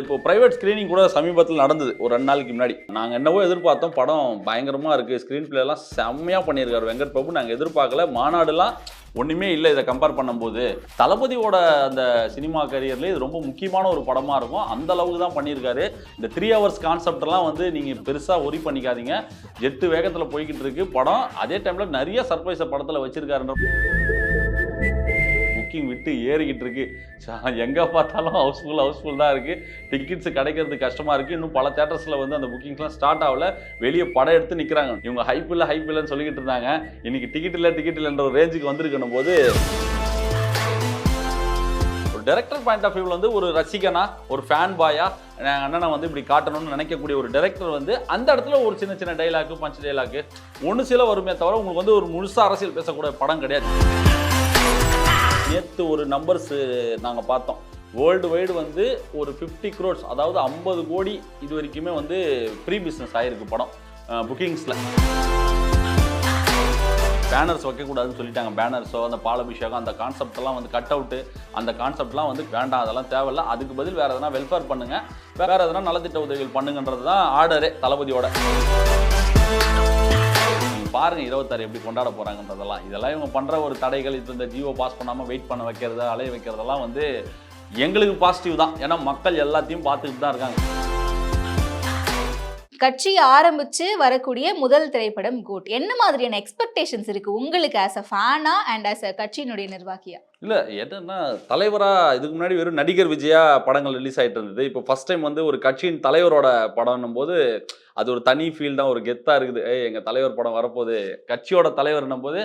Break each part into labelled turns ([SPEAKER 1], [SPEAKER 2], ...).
[SPEAKER 1] இப்போ private screening கூட சமீபத்தில் நடந்தது ஒரு ரெண்டு நாளைக்கு முன்னாடி. நாங்கள் என்னவோ எதிர்பார்த்தோம் படம் பயங்கரமாக இருக்குது ஸ்க்ரீன் பிளேலாம் செம்மையாக பண்ணியிருக்காரு வெங்கட் பிரபு. நாங்கள் எதிர்பார்க்கல மாநாடுலாம் ஒன்றுமே இல்லை இதை கம்பேர் பண்ணும்போது. தளபதியோட அந்த சினிமா கரியர்லேயே இது ரொம்ப முக்கியமான ஒரு படமாக இருக்கும். அந்த அளவுக்கு தான் பண்ணியிருக்காரு. இந்த த்ரீ ஹவர்ஸ் கான்செப்டெல்லாம் வந்து நீங்கள் பெருசாக ஒரி பண்ணிக்காதீங்க. எட்டு வேகத்தில் போய்கிட்டு இருக்கு. படம் அதே டைமில் நிறைய சர்ப்ரைஸை படத்தில் வச்சுருக்காருன்ற புக்கிங் விட்டு ஏறிக்கிட்டு இருக்கு. எங்கே பார்த்தாலும் ஹவுஸ்ஃபுல் ஹவுஸ்ஃபுல் தான் இருக்குது டிக்கெட்ஸ் கிடைக்கிறது கஷ்டமாக இருக்குது இன்னும் பல தேட்டர்ஸில் வந்து அந்த புக்கிங்ஸ்லாம் ஸ்டார்ட் ஆகல. வெளியே படம் எடுத்து நிற்கிறாங்க இவங்க ஹைப் இல்லை ஹைப் இல்லைன்னு சொல்லிக்கிட்டு இருந்தாங்க. இன்னைக்கு டிக்கெட் இல்லை டிக்கெட் இல்லைன்ற ஒரு ரேஞ்சுக்கு வந்திருக்கணும் போது ஒரு பாயிண்ட் ஆஃப் வியூவில் வந்து ஒரு ரசிகனா ஒரு ஃபேன் பாயா அண்ணனை வந்து இப்படி காட்டணும்னு நினைக்கக்கூடிய ஒரு டைரக்டர் வந்து அந்த இடத்துல ஒரு சின்ன சின்ன டைலாக்கு பஞ்ச் டைலாக்கு ஒன்று சில வருமே தவிர உங்களுக்கு வந்து ஒரு முழுசா அரசியல் பேசக்கூடிய படம் கிடையாது. நேற்று ஒரு நம்பர்ஸ் நாங்கள் பார்த்தோம். வேர்ல்டு வைடு வந்து ஒரு ஃபிஃப்டி க்ரோட்ஸ் அதாவது ஐம்பது கோடி இது வரைக்குமே வந்து ப்ரீ பிஸ்னஸ் ஆகிருக்கு படம். புக்கிங்ஸில் பேனர்ஸ் வைக்கக்கூடாதுன்னு சொல்லிட்டாங்க. பேனர்ஸோ அந்த பாலபிஷேகம் அந்த கான்செப்ட்லாம் வந்து கட் அவுட்டு அந்த கான்செப்ட்லாம் வந்து வேண்டாம் அதெல்லாம் தேவையில்ல. அதுக்கு பதில் வேறு எதனா வெல்ஃபேர் பண்ணுங்கள் வேறு எதனா நலத்திட்ட உதவிகள் பண்ணுங்கன்றது தான் ஆர்டரே தளபதியோட. நீங்க பாருங்க இருபத்தாறு எப்படி கொண்டாட போறாங்கன்றதெல்லாம். இதெல்லாம் இவங்க பண்ற ஒரு தடைகள் இந்த ஜியோ பாஸ் பண்ணாம வெயிட் பண்ண வைக்கிறது அலைய வைக்கிறதெல்லாம் வந்து எங்களுக்கு பாசிட்டிவ் தான். ஏன்னா மக்கள் எல்லாத்தையும் பார்த்துக்கிட்டு தான் இருக்காங்க.
[SPEAKER 2] கட்சி ஆரம்பித்து வரக்கூடிய முதல் திரைப்படம் கோட் என்ன மாதிரியான எக்ஸ்பெக்டேஷன்ஸ் இருக்குது உங்களுக்கு ஆஸ் அ ஃபேனா அண்ட் ஆஸ் அ கட்சியினுடைய நிர்வாகியா?
[SPEAKER 1] இல்லை என்னன்னா தலைவராக இதுக்கு முன்னாடி வெறும் நடிகர் விஜயா படங்கள் ரிலீஸ் ஆகிட்டு இருந்தது. இப்போ ஃபர்ஸ்ட் டைம் வந்து ஒரு கட்சியின் தலைவரோட படம்னும் போது அது ஒரு தனி ஃபீல் தான் ஒரு கெத்தாக இருக்குது. ஏய் எங்கள் தலைவர் படம் வரப்போகுது. கட்சியோட தலைவர்னும் போது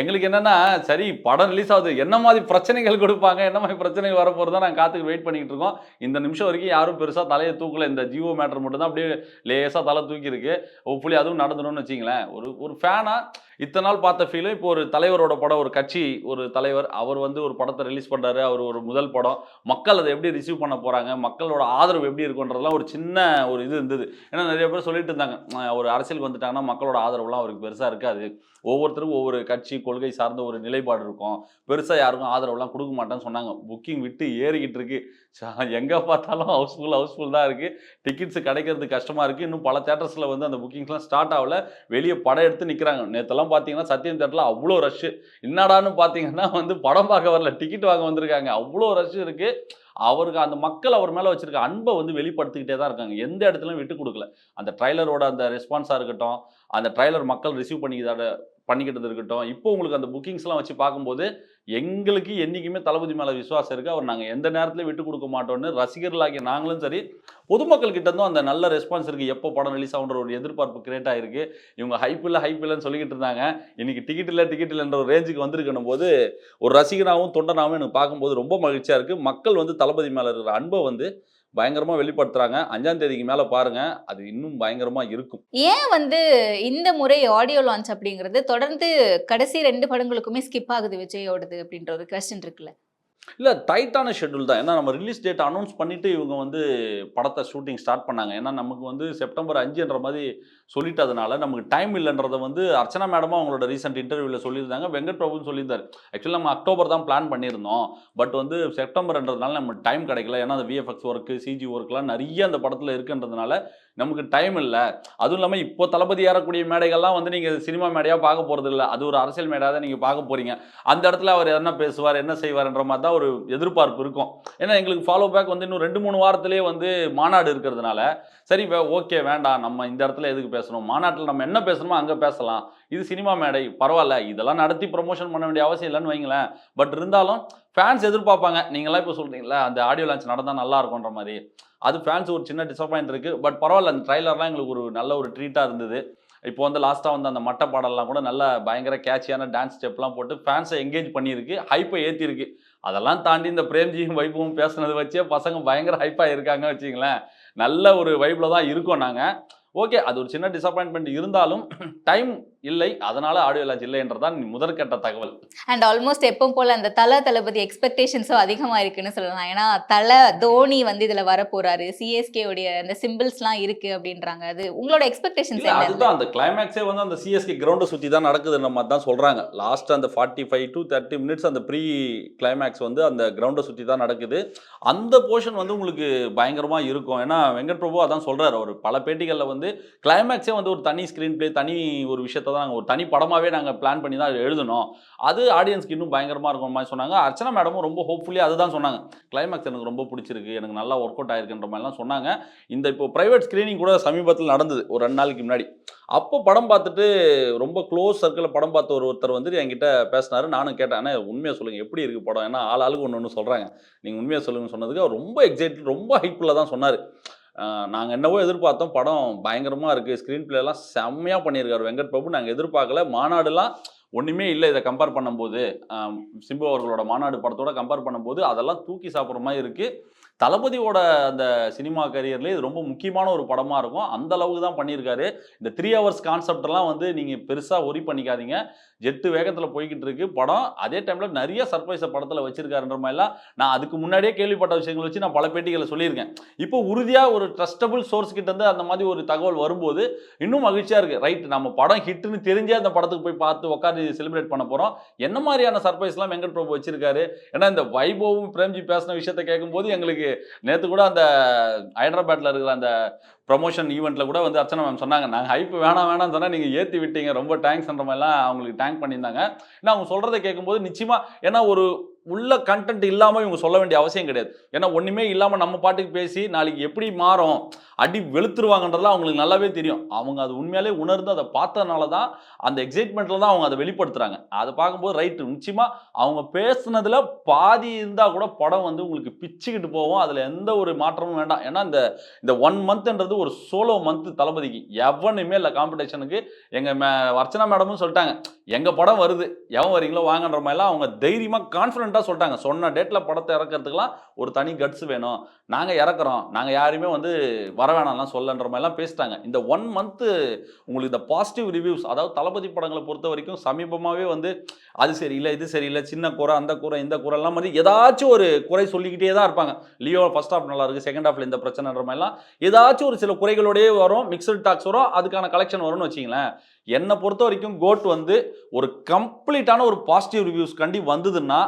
[SPEAKER 1] எங்களுக்கு என்னன்னா சரி படம் ரிலீஸ் ஆகுது. என்ன மாதிரி பிரச்சனைகள் கொடுப்பாங்க? என்ன மாதிரி பிரச்சனைகள் வரப்போகிறதா தான் நாங்கள் காத்துக்கு வெயிட் பண்ணிக்கிட்டு இருக்கோம். இந்த நிமிஷம் வரைக்கும் யாரும் பெருசாக தலையை தூக்கல. இந்த ஜியோ மேட்டர் மட்டும் தான் அப்படியே லேசாக தலை தூக்கியிருக்கு. இருக்கு அதுவும் நடந்துடும் வச்சிங்களேன். ஒரு ஒரு ஃபேனாக இத்தனை நாள் பார்த்த ஃபீலு இப்போ ஒரு தலைவரோட படம் ஒரு கட்சி ஒரு தலைவர் அவர் வந்து ஒரு படத்தை ரிலீஸ் பண்ணுறாரு அவர் ஒரு முதல் படம். மக்கள் அதை எப்படி ரிசீவ் பண்ண போகிறாங்க மக்களோட ஆதரவு எப்படி இருக்குன்றதெல்லாம் ஒரு சின்ன ஒரு இது இருந்தது. ஏன்னா நிறைய பேர் சொல்லிட்டு இருந்தாங்க ஒரு அரசியலுக்கு வந்துட்டாங்கன்னா மக்களோட ஆதரவுலாம் அவருக்கு பெருசாக இருக்காது. ஒவ்வொருத்தருக்கும் ஒவ்வொரு கட்சி கொள்கை சார்ந்த ஒரு நிலைப்பாடு இருக்கும். பெருசாக யாருக்கும் ஆதரவுலாம் கொடுக்க மாட்டேன்னு சொன்னாங்க. புக்கிங் விட்டு ஏறிக்கிட்டு இருக்கு. சா- பார்த்தாலும் ஹவுஸ்ஃபுல் ஹவுஸ்ஃபுல் தான் இருக்குது டிக்கெட்ஸ் கிடைக்கிறது கஷ்டமாக இருக்குது இன்னும் பல தேட்டர்ஸில் வந்து அந்த புக்கிங்ஸ்லாம் ஸ்டார்ட் ஆகல. வெளியே படம் எடுத்து நிற்கிறாங்க நேற்றுலாம் நேற்றெல்லாம் பார்த்தீங்கன்னா சத்தியம் தேட்டரில் அவ்வளோ ரஷ்ஷு என்னடான்னு பார்த்தீங்கன்னா வந்து படம் பார்க்க வரல டிக்கெட் வாங்க வந்திருக்காங்க. அவ்வளோ ரஷ்ஷு இருக்கு. அவருக்கு அந்த மக்கள் அவர் மேலே வச்சிருக்க அன்பை வந்து வெளிப்படுத்திக்கிட்டே தான் இருக்காங்க. எந்த இடத்துலையும் விட்டு கொடுக்கல. அந்த ட்ரைலரோட அந்த ரெஸ்பான்ஸாக இருக்கட்டும் அந்த ட்ரைலர் மக்கள் ரிசீவ் பண்ணிக்கிட்ட பண்ணிக்கிட்டது இருக்கட்டும் இப்போ உங்களுக்கு அந்த புக்கிங்ஸ்லாம் வச்சு பார்க்கும்போது எங்களுக்கு என்றைக்குமே தளபதி மேலே விசுவாசம் இருக்குது அவர் நாங்கள் எந்த நேரத்துலையும் விட்டு கொடுக்க மாட்டோம்னு ரசிகர்களாகிய நாங்களும் சரி பொதுமக்கள் கிட்ட இருந்தும் அந்த நல்ல ரெஸ்பான்ஸ் இருக்குது எப்போ படம் ரிலீஸ் ஆகுன்ற ஒரு எதிர்பார்ப்பு கிரியேட் ஆகிருக்கு இவங்க ஹைப் இல்லை ஹைப் இல்லைன்னு சொல்லிக்கிட்டு இருந்தாங்க. இன்றைக்கி டிக்கெட் இல்லை டிக்கெட் இல்லைன்ற ஒரு ரேஞ்சுக்கு வந்திருக்கணும் போது ஒரு ரசிகனாகவும் தொண்டனாகவும் எனக்கு பார்க்கும்போது ரொம்ப மகிழ்ச்சியாக இருக்குது மக்கள் வந்து தளபதி மேலே இருக்கிற அன்பை வந்து பயங்கரமாக வெளிப்படுத்துகிறாங்க அஞ்சாம் தேதிக்கு மேலே பாருங்கள் அது இன்னும் பயங்கரமாக இருக்கும்.
[SPEAKER 2] ஏன் வந்து இந்த முறை ஆடியோ லான்ச் அப்படிங்கிறது தொடர்ந்து கடைசி ரெண்டு படங்களுக்குமே ஸ்கிப் ஆகுது விஜயோடது அப்படின்ற ஒரு கொஸ்டின் இருக்குல்ல?
[SPEAKER 1] இல்லை டைட்டான ஷெட்யூல் தான். ஏன்னா நம்ம ரிலீஸ் டேட் அனௌன்ஸ் பண்ணிவிட்டு இவங்க வந்து படத்தை ஷூட்டிங் ஸ்டார்ட் பண்ணாங்க. ஏன்னா நமக்கு வந்து செப்டம்பர் அஞ்சுன்ற மாதிரி சொல்லிட்டதுனால நமக்கு டைம் இல்லைன்றதை வந்து அர்ச்சனா மேடமும் அவங்களோட ரீசெண்ட் இன்டர்வியூவில் சொல்லியிருந்தாங்க. வெங்கட் பிரபுன்னு சொல்லியிருந்தார். ஆக்சுவலாக நம்ம அக்டோபர் தான் பிளான் பண்ணியிருந்தோம். பட் வந்து செப்டம்பர்ன்றதுனால நமக்கு டைம் கிடைக்கல. ஏன்னா அந்த விஎஃப்எக்ஸ் ஒர்க்கு சிஜி ஒர்க்லாம் நிறைய அந்த படத்தில் இருக்குன்றதுனால நமக்கு டைம் இல்லை. அதுவும் இல்லாமல் இப்போ தளபதி ஏறக்கூடிய மேடைகள்லாம் வந்து நீங்கள் சினிமா மேடையாக பார்க்க போகிறது இல்லை. அது ஒரு அரசியல் மேடையாக தான் நீங்கள் பார்க்க போகிறீங்க அந்த இடத்துல அவர் என்ன பேசுவார் என்ன செய்வார்ன்ற மாதிரி தான் ஒரு எதிர்பார்ப்பு இருக்கும். ஏன்னா எங்களுக்கு ஃபாலோ பேக் வந்து இன்னும் ரெண்டு மூணு வாரத்துலேயே வந்து மாநாடு இருக்கிறதுனால சரி ஓகே வேண்டாம். நம்ம இந்த இடத்துல எதுக்கு பேசணும்? மாநாட்டில் நம்ம என்ன பேசணுமோ அங்கே பேசலாம். இது சினிமா மேடை பரவாயில்ல. இதெல்லாம் நடத்தி ப்ரொமோஷன் பண்ண வேண்டிய அவசியம் இல்லைன்னு வைங்களேன். பட் இருந்தாலும் ஃபேன்ஸ் எதிர்பார்ப்பாங்க. நீங்களாம் இப்போ சொல்கிறீங்களா அந்த ஆடியோ லான்ச் நடந்தால் நல்லா இருக்கும்ன்ற மாதிரி. அது ஃபேன்ஸ் ஒரு சின்ன டிசப்பாயிண்ட் இருக்குது பட் பரவாயில்ல அந்த ட்ரைலர்லாம் எங்களுக்கு ஒரு நல்ல ஒரு ட்ரீட்டாக இருந்தது. இப்போ வந்து லாஸ்ட்டாக வந்து அந்த மட்ட பாடல்லாம் கூட நல்ல பயங்கர கேட்சியான டான்ஸ் ஸ்டெப்லாம் போட்டு ஃபேன்ஸை எங்கேஜ் பண்ணியிருக்கு. ஹைப்பை ஏற்றிருக்கு அதெல்லாம் தாண்டி இந்த பிரேம்ஜியும் வைப்பும் பேசுனது வச்சே பசங்க பயங்கர ஹைப்பாக இருக்காங்க வச்சுங்களேன் நல்ல ஒரு வைப்பில் தான் இருக்கோம் நாங்கள் ஓகே அது ஒரு சின்ன டிசப்பாயின்மெண்ட் இருந்தாலும் டைம் இல்லை அதனால ஆடியோ லான்ச் இல்லை என்றதான் முதற்கட்ட தகவல்.
[SPEAKER 2] அண்ட் ஆல்மோஸ்ட் எப்பவும் போல அந்த தல தளபதி எக்ஸ்பெக்டேஷன்ஸும் அதிகமா இருக்குன்னு சொல்லலாம். ஏன்னா தல தோனி வந்து இதுல வர போறாரு சிஎஸ்கே உடைய அந்த சிம்பிள்ஸ்லாம் இருக்கு அப்படின்றாங்க. அது உங்களோட எக்ஸ்பெக்டேஷன்ஸ்
[SPEAKER 1] அதுதான். அந்த கிளைமேக்ஸே வந்து அந்த சிஎஸ்கே கிரவுண்டை சுற்றி தான் நடக்குதுன்ற மாதிரி தான் சொல்கிறாங்க லாஸ்ட் அந்த forty five to thirty minutes அந்த ப்ரீ கிளைமேக்ஸ் வந்து அந்த கிரவுண்டை சுற்றி தான் நடக்குது. அந்த போர்ஷன் வந்து உங்களுக்கு பயங்கரமாக இருக்கும். ஏன்னா வெங்கட் பிரபு அதான் சொல்கிறார் அவர் பல பேட்டிகளில் வந்து கிளைமேக்ஸே வந்து ஒரு தனி ஸ்க்ரீன் ப்ளே தனி ஒரு விஷயத்தை தான் நாங்கள் ஒரு தனி படமாகவே நாங்கள் பிளான் பண்ணி தான் எழுதணும் அது ஆடியன்ஸ்க்கு இன்னும் பயங்கரமாக இருக்கும் மாதிரி சொன்னாங்க. அர்ச்சனா மேடமும் ரொம்ப ஹோப்ஃபுல்லி அதுதான் சொன்னாங்க. கிளைமேக்ஸ் எனக்கு ரொம்ப பிடிச்சிருக்கு. எனக்கு நல்லா ஒர்க் அவுட் ஆயிருக்குன்ற மாதிரிலாம் சொன்னாங்க. இந்த இப்போ ப்ரைவேட் ஸ்க்ரீனிங் கூட சமீபத்தில் நடந்தது. ஒரு ரெண்டு நாளைக்கு முன்னாடி. அப்போ படம் பார்த்துட்டு ரொம்ப க்ளோஸ் சர்க்கிளில் படம் பார்த்த ஒரு ஒருத்தர் வந்து என்கிட்ட பேசினாரு. நானும் கேட்டேன் ஆனால் உண்மையாக சொல்லுங்கள் எப்படி இருக்குது படம்? ஏன்னா ஆள் ஆளுக்கு ஒன்று ஒன்று சொல்கிறாங்க நீங்கள் உண்மையாக சொல்லுங்கன்னு சொன்னதுக்கு ரொம்ப எக்ஸைட் ரொம்ப ஹைப்பில் தான் சொன்னார். நாங்கள் என்னவோ எதிர்பார்த்தோம். படம் பயங்கரமாக இருக்குது ஸ்க்ரீன் பிளேலாம் செம்மையாக பண்ணியிருக்காரு வெங்கட் பிரபு. நாங்கள் எதிர்பார்க்கல. மாநாடுலாம் ஒன்றுமே இல்லை இதை கம்பேர் பண்ணும்போது. சிம்பு அவர்களோட மாநாடு படத்தோட கம்பேர் பண்ணும்போது அதெல்லாம் தூக்கி சாப்பிட்ற மாதிரி இருக்குது தளபதியோட அந்த சினிமா கரியர்லேயே இது ரொம்ப முக்கியமான ஒரு படமாக இருக்கும். அந்த அளவுக்கு தான் பண்ணியிருக்காரு. இந்த த்ரீ ஹவர்ஸ் கான்செப்டெல்லாம் வந்து நீங்கள் பெருசாக ஒரி பண்ணிக்காதீங்க. ஜெட்டு வேகத்தில் போய்கிட்டு இருக்கு. படம் அதே டைமில் நிறைய சர்ப்ரைஸை படத்தில் வச்சிருக்காருன்ற மாதிரிலாம் நான் அதுக்கு முன்னாடியே கேள்விப்பட்ட விஷயங்களை வச்சு நான் பல பேட்டிகளை சொல்லியிருக்கேன். இப்போ உறுதியாக ஒரு ட்ரஸ்டபுள் சோர்ஸ் கிட்ட இருந்து அந்த மாதிரி ஒரு தகவல் வரும்போது இன்னும் மகிழ்ச்சியாக இருக்குது ரைட் நம்ம படம் ஹிட்னு தெரிஞ்சே அந்த படத்துக்கு போய் பார்த்து உட்காந்து செலிப்ரேட் பண்ண போகிறோம் என்ன மாதிரியான சர்ப்ரைஸ்லாம் வெங்கட் பிரபு வச்சிருக்காரு? ஏன்னா இந்த வைபவும் பிரேம்ஜி பேசின விஷயத்தை கேட்கும்போது எங்களுக்கு நேற்று கூட அந்த ஹைதராபாத்தில் இருக்கிற அந்த ப்ரொமோஷன் ஈவெண்ட்டில் கூட வந்து அர்ச்சனா மேம் சொன்னாங்க. நாங்கள் ஹைப் வேணாம் வேணாம்னு சொன்னால் நீங்கள் ஏற்றி விட்டீங்க. ரொம்ப டேங்க்ஸ்ன்ற மாதிரிலாம் அவங்களுக்கு டேங்க் பண்ணியிருந்தாங்க. ஏன்னா அவங்க சொல்கிறத கேட்கும்போது நிச்சயமாக ஏன்னா ஒரு உள்ள கண்டென்ட் இல்லாமல் இவங்க சொல்ல வேண்டிய அவசியம் கிடையாது. ஏன்னா ஒன்றுமே இல்லாமல் நம்ம பாட்டுக்கு பேசி நாளைக்கு எப்படி மாறும் அடி வெளுத்துருவாங்கன்றதுலாம் அவங்களுக்கு நல்லாவே தெரியும். அவங்க அது உண்மையாலே உணர்ந்து அதை பார்த்ததுனால தான் அந்த எக்ஸைட்மெண்ட்டில் தான் அவங்க அதை வெளிப்படுத்துகிறாங்க அதை பார்க்கும்போது ரைட்டு நிச்சயமாக அவங்க பேசுனதில் பாதி இருந்தால் கூட படம் வந்து உங்களுக்கு பிச்சுக்கிட்டு போகும். அதில் எந்த ஒரு மாற்றமும் வேண்டாம். ஏன்னா இந்த இந்த ஒன் மந்த்ன்றது ஒரு சோலோ மந்த் தளபதிக்கு. எவனுமே இல்லை காம்படிஷனுக்கு எங்கள் மே அர்ச்சனா மேடமும் சொல்லிட்டாங்க எங்கள் படம் வருது? எவன் வரீங்களோ வாங்கன்ற மாதிரிலாம் அவங்க தைரியமாக கான்ஃபிடென்ட் கான்ஃபிடென்ட்டாக சொல்லிட்டாங்க. சொன்ன டேட்டில் படத்தை இறக்கிறதுக்குலாம் ஒரு தனி கட்ஸ் வேணும். நாங்கள் இறக்குறோம். நாங்கள் யாரையுமே வந்து வர வேணாம்லாம் சொல்லன்ற மாதிரிலாம் பேசிட்டாங்க. இந்த ஒன் மந்த்து உங்களுக்கு இந்த பாசிட்டிவ் ரிவ்யூஸ் அதாவது தளபதி படங்களை பொறுத்த வரைக்கும் சமீபமாகவே வந்து அது சரியில்லை இது சரியில்லை சின்ன குறை அந்த குறை இந்த குறைலாம் மாதிரி ஏதாச்சும் ஒரு குறை சொல்லிக்கிட்டே தான் இருப்பாங்க. லியோ ஃபஸ்ட் ஹாஃப் நல்லா இருக்குது செகண்ட் ஹாஃபில் இந்த பிரச்சனைன்ற மாதிரிலாம் ஏதாச்சும் ஒரு சில குறைகளோடய வரும் மிக்சட் டாக்ஸ் வரும் அதுக்கான கலெக்ஷன் வரும்னு வச்சிங்களேன் என்னை பொறுத்த வரைக்கும் கோட் வந்து ஒரு கம்ப்ளீட்டான ஒரு பாசிட்டிவ் ரிவ்யூஸ் கண்டி வந்ததுன்னா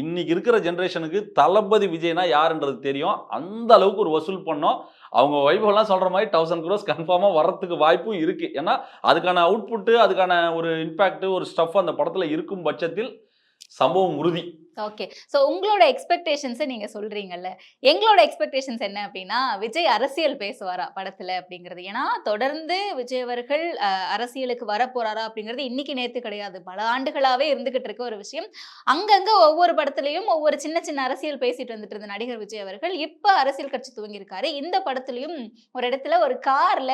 [SPEAKER 1] இன்னைக்கு இருக்கிற ஜென்ரேஷனுக்கு தளபதி விஜய்னா யாருன்றது தெரியும். அந்த அளவுக்கு ஒரு வசூல் பண்ணோம். அவங்க வைபவெல்லாம் சொல்கிற மாதிரி தௌசண்ட் க்ரோஸ் கன்ஃபார்மாக வரத்துக்கு வாய்ப்பும் இருக்குது ஏன்னா அதுக்கான அவுட்புட்டு அதுக்கான ஒரு இம்பேக்ட் ஒரு ஸ்டஃப் அந்த படத்தில் இருக்கும் பட்சத்தில் சம்பவம் உறுதி.
[SPEAKER 2] ஓகே ஸோ உங்களோட எக்ஸ்பெக்டேஷன்ஸை நீங்க சொல்றீங்கல்ல. எங்களோட எக்ஸ்பெக்டேஷன்ஸ் என்ன அப்படின்னா விஜய் அரசியல் பேசுவாரா படத்துல அப்படிங்கிறது. ஏன்னா தொடர்ந்து விஜய் அவர்கள் அரசியலுக்கு வர போறாரா அப்படிங்கிறது இன்னைக்கு நேத்து கிடையாது. பல ஆண்டுகளாவே இருந்துகிட்டு இருக்க ஒரு விஷயம். அங்கங்க ஒவ்வொரு படத்துலயும் ஒவ்வொரு சின்ன சின்ன அரசியல் பேசிட்டு வந்துட்டு இருந்த நடிகர் விஜய் அவர்கள் இப்ப அரசியல் கட்சி துவங்கியிருக்காரு. இந்த படத்துலயும் ஒரு இடத்துல ஒரு கார்ல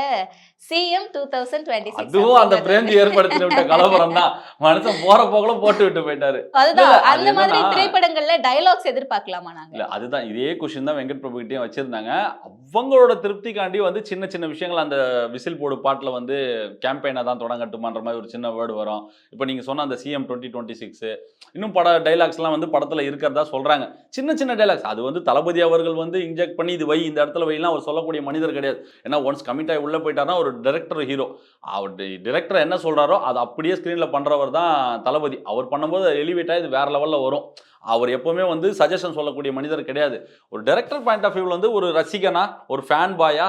[SPEAKER 2] சிஎம் டூ தௌசண்ட் டுவெண்ட்டி
[SPEAKER 1] அதுவும் அந்த பிரேந்தி ஏற்படுத்தி விட்ட கலவரம் தான் மனுஷன் போற போகல போட்டு விட்டு போயிட்டாரு.
[SPEAKER 2] அதுதான். அந்த மாதிரி திரைப்படங்கள்ல டயலாக்ஸ் எதிர்பார்க்கலாமா நாங்க?
[SPEAKER 1] இல்ல அதுதான். இதே கொஸ்டின் தான் வெங்கட் பிரபு கிட்டயும் வச்சிருந்தாங்க. அவங்களோட திருப்திக்காண்டி வந்து சின்ன சின்ன விஷயங்கள் அந்த விசில் போடு பாட்டில் வந்து கேம்பெயினை தான் தொடங்கட்டுமான்ற மாதிரி ஒரு சின்ன வேர்டு வரும். இப்போ நீங்க சொன்ன அந்த சிஎம் டுவெண்ட்டி டுவெண்ட்டி சிக்ஸ் இன்னும் பட டைலாக்ஸ்லாம் வந்து படத்துல இருக்கிறதா சொல்றாங்க. சின்ன சின்ன டைலாக்ஸ் அது வந்து தளபதி அவர்கள் வந்து இன்ஜெக்ட் பண்ணி இது வை இந்த இடத்துல வைலாம் அவர் சொல்லக்கூடிய மனிதர் கிடையாது. ஏன்னா ஒன்ஸ் கமிட் ஆகி உள்ள போயிட்டாருன்னா ஒரு டைரக்டர் ஹீரோ அவர் டிரெக்டர் என்ன சொல்றாரோ அது அப்படியே ஸ்க்ரீனில் பண்றவர் தான் தளபதி. அவர் பண்ணும்போது எலிவேட் ஆகி இது வேற லெவல்ல வரும். அவர் எப்போவுமே வந்து சஜஷன் சொல்லக்கூடிய மனிதர் கிடையாது. ஒரு டைரக்டர் பாயிண்ட் ஆஃப் வியூவில் வந்து ஒரு ரசிகனா ஒரு ஃபேன் பாயா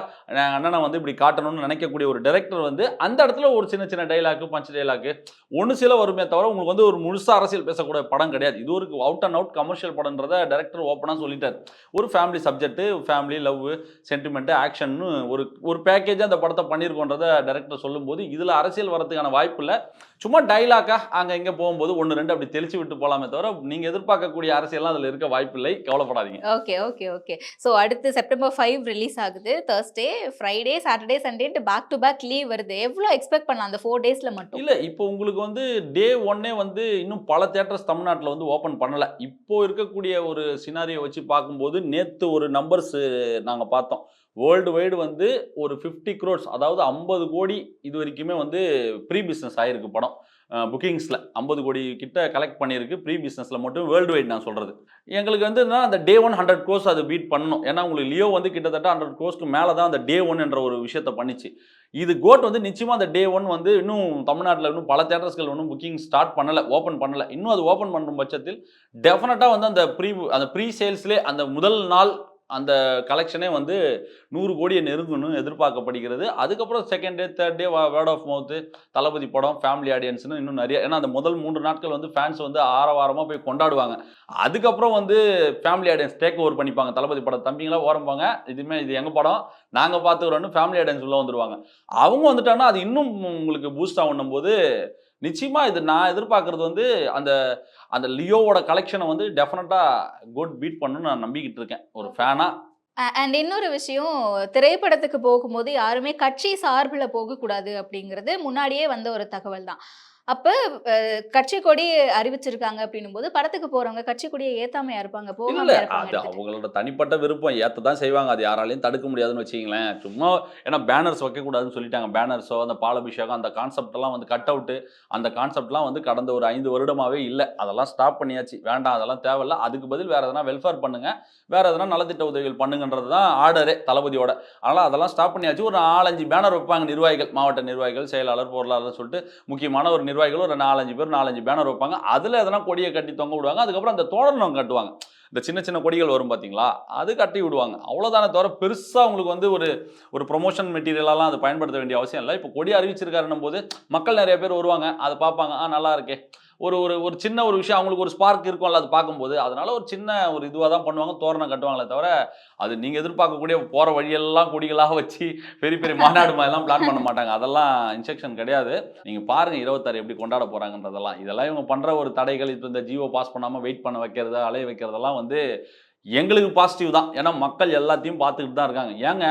[SPEAKER 1] அண்ணனை வந்து இப்படி காட்டணும்னு நினைக்கக்கூடிய ஒரு டைரக்டர் வந்து அந்த இடத்துல ஒரு சின்ன சின்ன டைலாக்கு பஞ்ச் டைலாக்கு ஒன்று சில வருமே தவிர உங்களுக்கு வந்து ஒரு முழுசாக அரசியல் பேசக்கூடிய படம் கிடையாது. இது ஒரு அவுட் அண்ட் அவுட் கமர்ஷியல் படம்ன்றத டேரக்டர் ஓப்பனாக சொல்லிட்டார். ஒரு family subject family love sentiment ஆக்ஷன்னு ஒரு ஒரு பேக்கேஜாக அந்த படத்தை பண்ணியிருக்கோன்றத டைரக்டர் சொல்லும்போது இதில் அரசியல் வரதுக்கான வாய்ப்பு இல்லை. சும்மா டைலாக்காக அங்கே இங்கே போகும்போது ஒன்று ரெண்டு அப்படி தெளிச்சு விட்டு போகலாமே தவிர நீங்கள் எதிர் எதிர்பார்க்கக்கூடிய அரசியல்லாம் அதுல இருக்க வாய்ப்பில்லை. கவலைப்படாதீங்க.
[SPEAKER 2] Okay okay okay. ஸோ அடுத்து செப்டம்பர் ஃபைவ் ரிலீஸ் ஆகுது. தேர்ஸ்டே ஃப்ரைடே சாட்டர்டே சண்டேட்டு பேக் டு பேக் லீவ் வருது. எவ்வளோ எக்ஸ்பெக்ட் பண்ணலாம் அந்த ஃபோர் டேஸ்ல மட்டும்?
[SPEAKER 1] இல்ல இப்போ உங்களுக்கு வந்து டே ஒன்னே வந்து இன்னும் பல தேட்டர்ஸ் தமிழ்நாட்டில் வந்து ஓப்பன் பண்ணல. இப்போ இருக்கக்கூடிய ஒரு சினாரியோ வச்சு பார்க்கும்போது நேத்து ஒரு நம்பர்ஸ் நாங்க பார்த்தோம். வேர்ல்டு வைடு வந்து ஒரு ஃபிஃப்டி க்ரோர்ஸ் அதாவது ஐம்பது கோடி இது வரைக்குமே வந்து ப்ரீ பிஸ்னஸ் ஆயிருக்கு படம். புக்கிங்ஸில் ஐம்பது கோடி கிட்ட கலெக்ட் பண்ணியிருக்கு. ப்ரீ பிஸ்னஸில் மட்டும் வேர்ல்டு வைட் நான் சொல்கிறது எங்களுக்கு வந்து அந்த டே ஒன் ஹண்ட்ரட் கோர்ஸ் அது பீட் பண்ணணும். ஏன்னா உங்களுக்கு லியோ வந்து கிட்டத்தட்ட ஹண்ட்ரட் கோர்ஸ்க்கு மேலே தான் அந்த டே ஒன் என்ற ஒரு விஷயத்தை பண்ணிச்சு. இது கோட் வந்து நிச்சயமாக அந்த டே ஒன் வந்து இன்னும் தமிழ்நாட்டில் இன்னும் பல தேட்டர்ஸ்கள் ஒன்றும் புக்கிங் ஸ்டார்ட் பண்ணலை ஓப்பன் பண்ணலை. இன்னும் அது ஓப்பன் பண்ணும் பட்சத்தில் டெஃபினட்டாக வந்து அந்த ப்ரீ அந்த ப்ரீ சேல்ஸ்லேயே அந்த முதல் நாள் அந்த கலெக்ஷனே வந்து நூறு கோடியை நெருங்கணும்னு எதிர்பார்க்கப்படுகிறது. அதுக்கப்புறம் second day third day word of mouth Thalapathy படம் ஃபேமிலி ஆடியன்ஸ்னு இன்னும் நிறைய ஏன்னா அந்த முதல் மூன்று நாட்கள் வந்து ஃபேன்ஸ் வந்து ஆரவாரமாக போய் கொண்டாடுவாங்க. அதுக்கப்புறம் வந்து ஃபேமிலி ஆடியன்ஸ் டேக் ஓவர் பண்ணிப்பாங்க. தளபதி படம் தம்பிங்களாம் ஓரம்பாங்க இதுமே இது எங்கள் படம்? நாங்கள் பார்த்துக்கிறோன்னு ஃபேமிலி ஆடியன்ஸ் உள்ளே வந்துடுவாங்க அவங்க வந்துட்டாங்கன்னா அது இன்னும் உங்களுக்கு பூஸ்ட் ஆகணும் போது நிச்சயமா இது நான் எதிர்பார்க்கறது வந்து அந்த அந்த லியோவோட கலெக்ஷனை வந்து டெஃபினட்டாக குட் பீட் பண்ணணும்னு நான் நம்பிக்கிட்டு இருக்கேன். ஒரு ஃபேனா
[SPEAKER 2] அண்ட் இன்னொரு விஷயம் திரைப்படத்துக்கு போகும்போது யாருமே கட்சி சார்பில் போகக்கூடாது அப்படிங்கிறது முன்னாடியே வந்த ஒரு தகவல் தான் அப்போ கட்சி கொடி அறிவிச்சிருக்காங்க அப்படின்னும் போது படத்துக்கு போறவங்க கட்சி கொடியை ஏத்தாமையா இருப்பாங்க? இருப்பாங்க
[SPEAKER 1] அது. அவங்களோட தனிப்பட்ட விருப்பம். ஏத்த தான் செய்வாங்க. அது யாராலையும் தடுக்க முடியாதுன்னு வச்சுங்களேன் சும்மா ஏன்னா பேனர்ஸ் வைக்கக்கூடாதுன்னு சொல்லிட்டாங்க. பேனர்ஸோ அந்த பாலபிஷேகம் அந்த கான்செப்ட் எல்லாம் வந்து கட் அவுட்டு அந்த கான்செப்ட்லாம் வந்து கடந்த ஒரு ஐந்து வருடமாவே இல்லை. அதெல்லாம் ஸ்டாப் பண்ணியாச்சு. வேண்டாம் அதெல்லாம் தேவையில்ல. அதுக்கு பதில் வேற எதனா வெல்ஃபேர் பண்ணுங்க. வேற எதனா நலத்திட்ட உதவிகள் பண்ணுங்கன்றது தான் ஆர்டரே தளபதியோட. அதனால அதெல்லாம் ஸ்டாப் பண்ணியாச்சு. ஒரு நாலஞ்சு பேனர் வைப்பாங்க நிர்வாகிகள். மாவட்ட நிர்வாகிகள் செயலாளர் பொருளாளர் சொல்லிட்டு முக்கியமான ஒரு நிர்வாகிகள் ஒரு நாலஞ்சு பேர் நாலஞ்சு பேனர் வைப்பாங்க. அதில் எதனா கொடியை கட்டி தொங்க விடுவாங்க. அதுக்கப்புறம் அந்த தோரணம் கட்டுவாங்க. இந்த சின்ன சின்ன கொடிகள் வரும் பார்த்தீங்களா அது கட்டி விடுவாங்க. அவ்வளோதானே தவிர பெருசாக அவங்களுக்கு வந்து ஒரு ஒரு ப்ரொமோஷன் மெட்டீரியலெல்லாம் அது பயன்படுத்த வேண்டிய அவசியம் இல்லை. இப்போ கொடி அறிவிச்சிருக்காருன்னும் போது மக்கள் நிறைய பேர் வருவாங்க. அதை பார்ப்பாங்க. ஆ நல்லா இருக்கே. ஒரு ஒரு ஒரு சின்ன ஒரு விஷயம் அவங்களுக்கு ஒரு ஸ்பார்க் இருக்கும்ல அது பார்க்கும்போது அதனால ஒரு சின்ன ஒரு இதுவாக தான் பண்ணுவாங்க தோரணம் கட்டுவாங்களே தவிர அது நீங்கள் எதிர்பார்க்கக்கூடிய போகிற வழியெல்லாம் கொடிகளாக வச்சு பெரிய பெரிய மாநாடு மாதிரிலாம் பிளான் பண்ண மாட்டாங்க. அதெல்லாம் இன்ஸ்ட்ரக்ஷன் கிடையாது. நீங்கள் பாருங்கள் இருபத்தாறு எப்படி கொண்டாட போகிறாங்கன்றதெல்லாம் இதெல்லாம் இவங்க பண்ணுற ஒரு தடைகள் இப்போ இந்த ஜியோ பாஸ் பண்ணாமல் வெயிட் பண்ண வைக்கிறது அலைய வைக்கிறதெல்லாம் வந்து எங்களுக்கு பாசிட்டிவ் தான். ஏன்னா மக்கள் எல்லாத்தையும் பார்த்துக்கிட்டு தான் இருக்காங்க. ஏங்க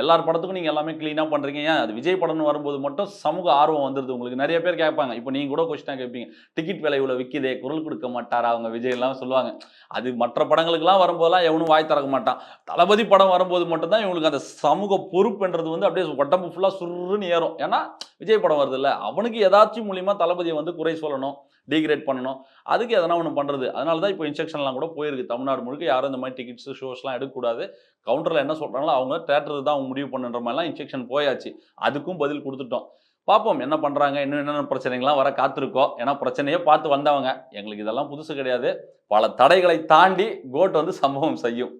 [SPEAKER 1] எல்லார் படத்துக்கும் நீங்கள் எல்லாமே க்ளீனாக பண்ணுறீங்க ஏன்? அது விஜய் படம்னு வரும்போது மட்டும் சமூக ஆர்வம் வந்துடுது உங்களுக்கு. நிறைய பேர் கேட்பாங்க. இப்போ நீங்கள் கூட கொஸ்டினாக கேட்பீங்க. டிக்கெட் விலை இவ்வளோ விற்கிதே குரல் கொடுக்க மாட்டாரா? அவங்க விஜய்லாம் சொல்லுவாங்க. அது மற்ற படங்களுக்கெல்லாம் வரும்போதெல்லாம் எவனும் வாய் திறக்க மாட்டான். தளபதி படம் வரும்போது மட்டும்தான் இவங்களுக்கு அந்த சமூக பொறுப்புன்றது வந்து அப்படியே உடம்பு ஃபுல்லாக சுருன்னு ஏறும். ஏன்னா விஜய் படம் வருது இல்லை அவனுக்கு ஏதாச்சும் மூலியமாக தளபதியை வந்து குறை சொல்லணும் டிகிரேட் பண்ணணும். அதுக்கு எதனா ஒன்று பண்ணுறது அதனால தான் இப்போ இன்ஸ்ட்ரக்ஷன்லாம் கூட போயிருக்கு. தமிழ்நாடு முழுக்க யாரும் இந்த மாதிரி டிக்கெட்ஸ் ஷோஸ்லாம் எடுக்கக்கூடாது. கவுண்டரில் என்ன சொல்கிறாங்களோ அவங்க தேட்டர் தான் அவங்க முடிவு பண்ணுன்ற மாதிரிலாம் இன்ஸ்ட்ரக்ஷன் போயாச்சு. அதுக்கும் பதில் கொடுத்துட்டோம். பார்ப்போம் என்ன பண்ணுறாங்க இன்னும் என்னென்ன பிரச்சனைகள்லாம் வர காத்திருக்கோம் ஏன்னா பிரச்சனையே பார்த்து வந்தவங்க. எங்களுக்கு இதெல்லாம் புதுசு கிடையாது. பல தடைகளை தாண்டி கோட் வந்து சம்பவம் செய்யும்.